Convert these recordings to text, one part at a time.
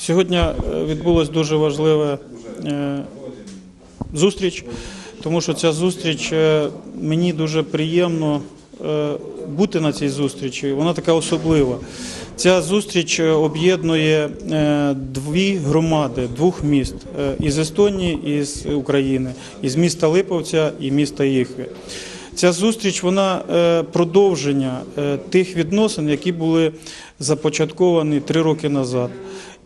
Сьогодні е, відбулася дуже важлива е, зустріч, тому що ця зустріч е, мені дуже приємно бути на цій зустрічі. Вона така особлива. Ця зустріч об'єднує дві громади двох міст із Естонії і з України, із міста Липовця і міста Їхві. Ця зустріч вона продовження тих відносин, які були започатковані три роки назад.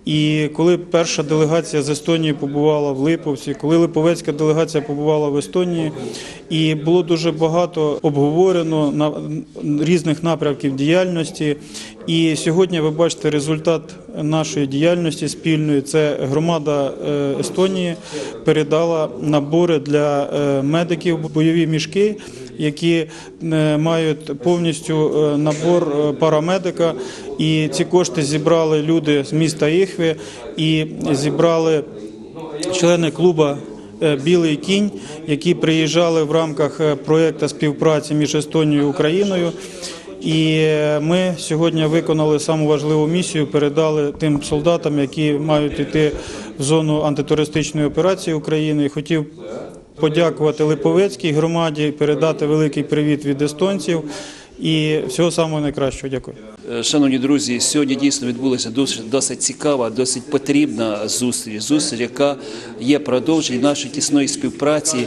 І коли перша делегація з Естонії побувала в Липовці, коли Липовецька делегація побувала в Естонії, і було дуже багато обговорено на різних напрямків діяльності. І сьогодні ви бачите результат нашої діяльності спільної. Це громада е, Естонії передала набори для е, медиків бойові мішки які е, мають повністю набор парамедика. І ці кошти зібрали люди з міста Іхві і зібрали члени клуба Білий кінь, які приїжджали в рамках проєкту співпраці між Естонією і Україною. І е, ми сьогодні виконали саму важливу місію, передали тим солдатам, які мають йти в зону антитерористичної операції України. Хотів подякувати Липовецькій громаді, передати великий привіт від естонців і всього самого найкращого. Дякую. Е, Шановні друзі, сьогодні дійсно відбулася досить, досить цікава, досить потрібна зустріч. Зустріч, яка є продовженням нашої тісної співпраці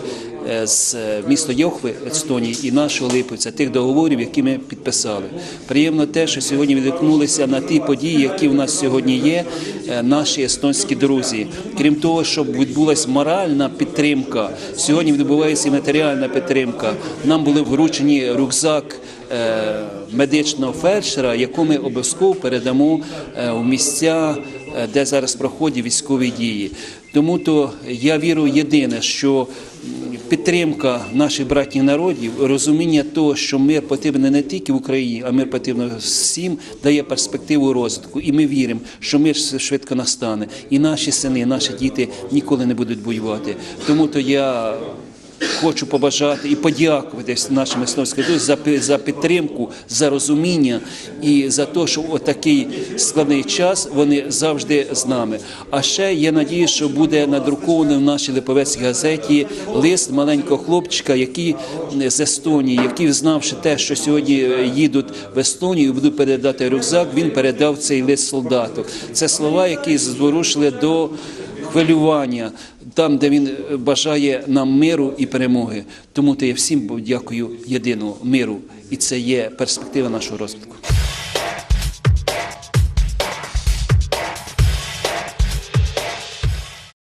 з е, містом Йохви Естонії і нашого Липовця, тих договорів, які ми підписали. Приємно те, що сьогодні відгукнулися на ті події, які в нас сьогодні є, е, наші естонські друзі. Крім того, щоб відбулася моральна підтримка, сьогодні відбувається і матеріальна підтримка. Нам були вручені рюкзак е, медичного фельдшера, яку ми обов'язково передамо е, в місця, е, де зараз проходять військові дії. Тому то я вірю єдине, що підтримка наших братніх народів, розуміння того, що мир потрібен не тільки в Україні, а мир потрібен всім, дає перспективу розвитку. І ми віримо, що мир швидко настане. І наші сини, наші діти ніколи не будуть воювати. Тому то я хочу побажати і подякувати нашим друзям за, за підтримку, за розуміння і за те, що у такий складний час вони завжди з нами. А ще є надія, що буде надрукований в нашій Липовецькій газеті лист маленького хлопчика, який з Естонії, який знавши те, що сьогодні е, їдуть в Естонію, і будуть передати рюкзак. Він передав цей лист солдату. Це слова, які зворушили до хвилювання там, де він е, бажає нам миру і перемоги. Тому то я всім дякую єдиного миру, і це є перспектива нашого розвитку.